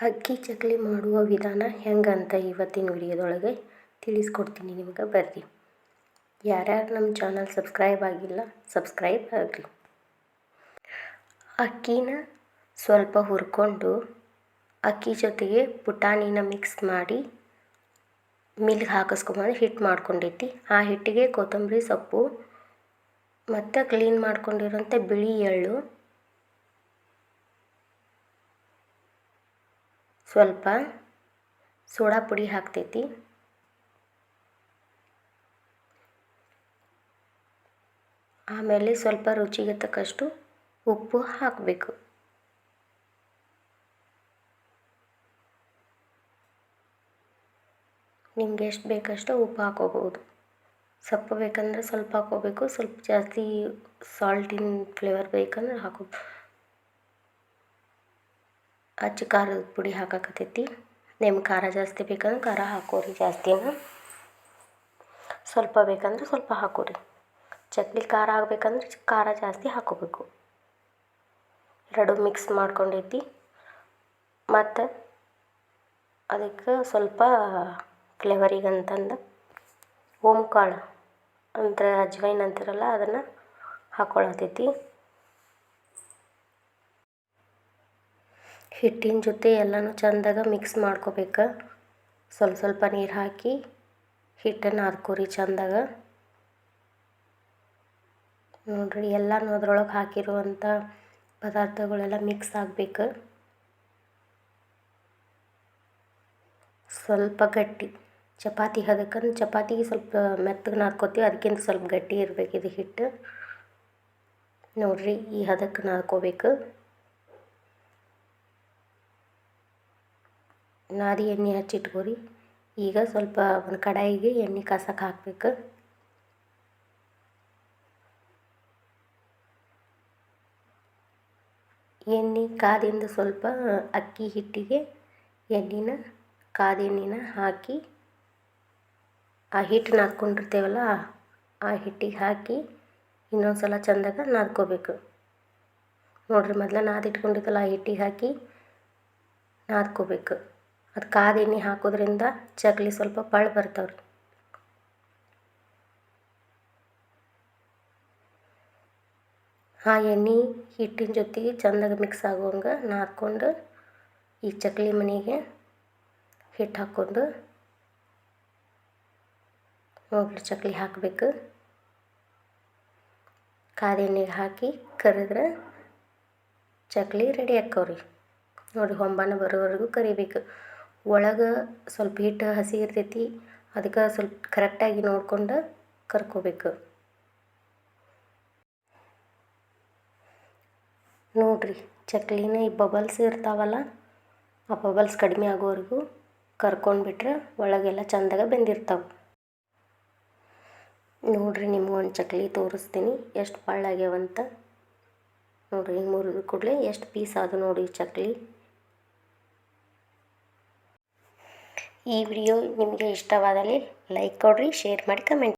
ಅಕ್ಕಿ ಚಕ್ಲಿ ಮಾಡುವ ವಿಧಾನ ಹೆಂಗಂತ ಇವತ್ತಿನ ವಿಡಿಯೋದೊಳಗೆ ತಿಳಿಸ್ಕೊಡ್ತೀನಿ ನಿಮ್ಗೆ. ಬರ್ರಿ. ಯಾರ್ಯಾರು ನಮ್ಮ ಚಾನಲ್ ಸಬ್ಸ್ಕ್ರೈಬ್ ಆಗಿಲ್ಲ, ಸಬ್ಸ್ಕ್ರೈಬ್ ಆಗಲಿ. ಅಕ್ಕಿನ ಸ್ವಲ್ಪ ಹುರ್ಕೊಂಡು ಅಕ್ಕಿ ಜೊತೆಗೆ ಪುಟಾಣಿನ ಮಿಕ್ಸ್ ಮಾಡಿ ಮಿಲ್ಗೆ ಹಾಕಿಸ್ಕೊಂಬಂದು ಹಿಟ್ಟು ಮಾಡ್ಕೊಂಡೈತಿ ಆ ಹಿಟ್ಟಿಗೆ ಕೊತ್ತಂಬರಿ ಸೊಪ್ಪು ಮತ್ತು ಕ್ಲೀನ್ ಮಾಡ್ಕೊಂಡಿರೋಂಥ ಬಿಳಿ ಎಳ್ಳು ಸ್ವಲ್ಪ ಸೋಡಾ ಪುಡಿ ಹಾಕ್ತೈತಿ. ಆಮೇಲೆ ಸ್ವಲ್ಪ ರುಚಿಗೆ ತಕ್ಕಷ್ಟು ಉಪ್ಪು ಹಾಕಬೇಕು. ನಿಮ್ಗೆ ಎಷ್ಟು ಬೇಕಷ್ಟು ಉಪ್ಪು ಹಾಕೋಬೋದು. ಸೊಪ್ಪು ಬೇಕಂದ್ರೆ ಸ್ವಲ್ಪ ಹಾಕೋಬೇಕು, ಸ್ವಲ್ಪ ಜಾಸ್ತಿ ಸಾಲ್ಟಿನ ಫ್ಲೇವರ್ ಬೇಕಂದ್ರೆ ಹಾಕೋ ಅಚ್ಚ ಖಾರದ ಪುಡಿ ಹಾಕಕತ್ತೈತಿ. ನಿಮ್ಗೆ ಖಾರ ಜಾಸ್ತಿ ಬೇಕಂದ್ರೆ ಖಾರ ಹಾಕೋರಿ ಜಾಸ್ತಿನ. ಸ್ವಲ್ಪ ಬೇಕಂದ್ರೆ ಸ್ವಲ್ಪ ಹಾಕೋರಿ. ಚಕ್ಲಿ ಖಾರ ಆಗ್ಬೇಕಂದ್ರೆ ಖಾರ ಜಾಸ್ತಿ ಹಾಕೋಬೇಕು. ಎರಡು ಮಿಕ್ಸ್ ಮಾಡ್ಕೊಂಡೈತಿ. ಮತ್ತು ಅದಕ್ಕೆ ಸ್ವಲ್ಪ ಫ್ಲೇವರಿಗೆ ಅಂತಂದು ಓಮ್ ಕಾಳು ಅಂದ್ರೆ ಅಜ್ವೈನ್ ಅಂತಿರಲ್ಲ ಅದನ್ನು ಹಾಕ್ಕೊಳತೈತಿ ಹಿಟ್ಟಿನ ಜೊತೆ ಎಲ್ಲನೂ ಚೆಂದಾಗ ಮಿಕ್ಸ್ ಮಾಡ್ಕೋಬೇಕು. ಸ್ವಲ್ಪ ಸ್ವಲ್ಪ ನೀರು ಹಾಕಿ ಹಿಟ್ಟನ್ನು ಹಾರ್ಕೋರಿ ಚಂದಾಗ. ನೋಡಿರಿ, ಎಲ್ಲನೂ ಅದ್ರೊಳಗೆ ಹಾಕಿರುವಂಥ ಪದಾರ್ಥಗಳೆಲ್ಲ ಮಿಕ್ಸ್ ಆಗಬೇಕು. ಸ್ವಲ್ಪ ಗಟ್ಟಿ. ಚಪಾತಿ ಹದಕ್ಕಂದ್ರೆ ಚಪಾತಿಗೆ ಸ್ವಲ್ಪ ಮೆತ್ತಗೆ ನಾರ್ಕೋತೀವಿ ಅದಕ್ಕಿಂತ ಸ್ವಲ್ಪ ಗಟ್ಟಿ ಇರಬೇಕು ಇದು ಹಿಟ್ಟು. ನೋಡಿರಿ, ಈ ಹದಕ್ಕೆ ನಾದ್ಕೋಬೇಕು ನಾದಿ ಎಣ್ಣೆ ಹಚ್ಚಿಟ್ಕೋರಿ. ಈಗ ಸ್ವಲ್ಪ ಒಂದು ಕಡಾಯಿಗೆ ಎಣ್ಣೆ ಕಾಸಕ್ಕೆ ಹಾಕ್ಬೇಕು. ಎಣ್ಣೆ ಕಾದಿಂದ ಸ್ವಲ್ಪ ಅಕ್ಕಿ ಹಿಟ್ಟಿಗೆ ಎಣ್ಣೆನ, ಕಾದ ಎಣ್ಣೆನ ಹಾಕಿ, ಆ ಹಿಟ್ಟು ನಾದ್ಕೊಂಡಿರ್ತೇವಲ್ಲ, ಆ ಹಿಟ್ಟಿಗೆ ಹಾಕಿ ಇನ್ನೊಂದು ಸಲ ಚಂದಾಗ ನಾದ್ಕೋಬೇಕು. ನೋಡ್ರಿ ಮೊದಲ ನಾದಿಟ್ಕೊಂಡಿದ್ದಲ್ಲ ಆ ಹಿಟ್ಟಿಗೆ ಹಾಕಿ ನಾದ್ಕೋಬೇಕು. ಅದು ಕಾದ ಎಣ್ಣೆ ಹಾಕೋದ್ರಿಂದ ಚಕ್ಲಿ ಸ್ವಲ್ಪ ಪಳ್ ಬರ್ತಾವೆ ರೀ ಆ ಎಣ್ಣೆ ಹಿಟ್ಟಿನ ಜೊತೆಗೆ ಚಂದಾಗ ಮಿಕ್ಸ್ ಆಗುವಂಗೆ ನಾದ್ಕೊಂಡು ಈ ಚಕ್ಲಿ ಮನೆಗೆ ಹಿಟ್ಟು ಹಾಕ್ಕೊಂಡು ನೋಡ್ರಿ ಚಕ್ಲಿ ಹಾಕಬೇಕು. ಕಾದ ಎಣ್ಣೆಗೆ ಹಾಕಿ ಕರೆದ್ರೆ ಚಕ್ಲಿ ರೆಡಿ ಆಕ್ಕವ್ರಿ ನೋಡಿ ಹೊಂಬಾನ ಬರೋವರೆಗೂ ಕರಿಬೇಕು. ಒಳಗೆ ಸ್ವಲ್ಪ ಹಿಟ್ಟು ಹಸಿ ಇರ್ತೈತಿ, ಅದಕ್ಕೆ ಸ್ವಲ್ಪ ಕರೆಕ್ಟಾಗಿ ನೋಡ್ಕೊಂಡು ಕರ್ಕೋಬೇಕು. ನೋಡ್ರಿ, ಚಕ್ಲಿನ ಈ ಬಬಲ್ಸ್ ಇರ್ತಾವಲ್ಲ, ಆ ಬಬಲ್ಸ್ ಕಡಿಮೆ ಆಗೋವರೆಗೂ ಕರ್ಕೊಂಡ್ಬಿಟ್ರೆ ಒಳಗೆಲ್ಲ ಚಂದಾಗ ಬೆಂದಿರ್ತಾವೆ. ನೋಡ್ರಿ, ನಿಮ್ಗೆ ಒಂದು ಚಕ್ಲಿ ತೋರಿಸ್ತೀನಿ, ಎಷ್ಟು ಪಾಳಾಗ್ಯಾವಂತ ನೋಡ್ರಿ ಹಿಂಗೆ ಮುರಿದು ಕೂಡಲೇ ಎಷ್ಟು ಪೀಸ್ ಅದು ನೋಡಿ ಚಕ್ಲಿ. ಈ ವಿಡಿಯೋ ನಿಮಗೆ ಇಷ್ಟವಾದಲ್ಲಿ ಲೈಕ್ ಕೊಡಿರಿ ಶೇರ್ ಮಾಡಿ ಕಮೆಂಟ್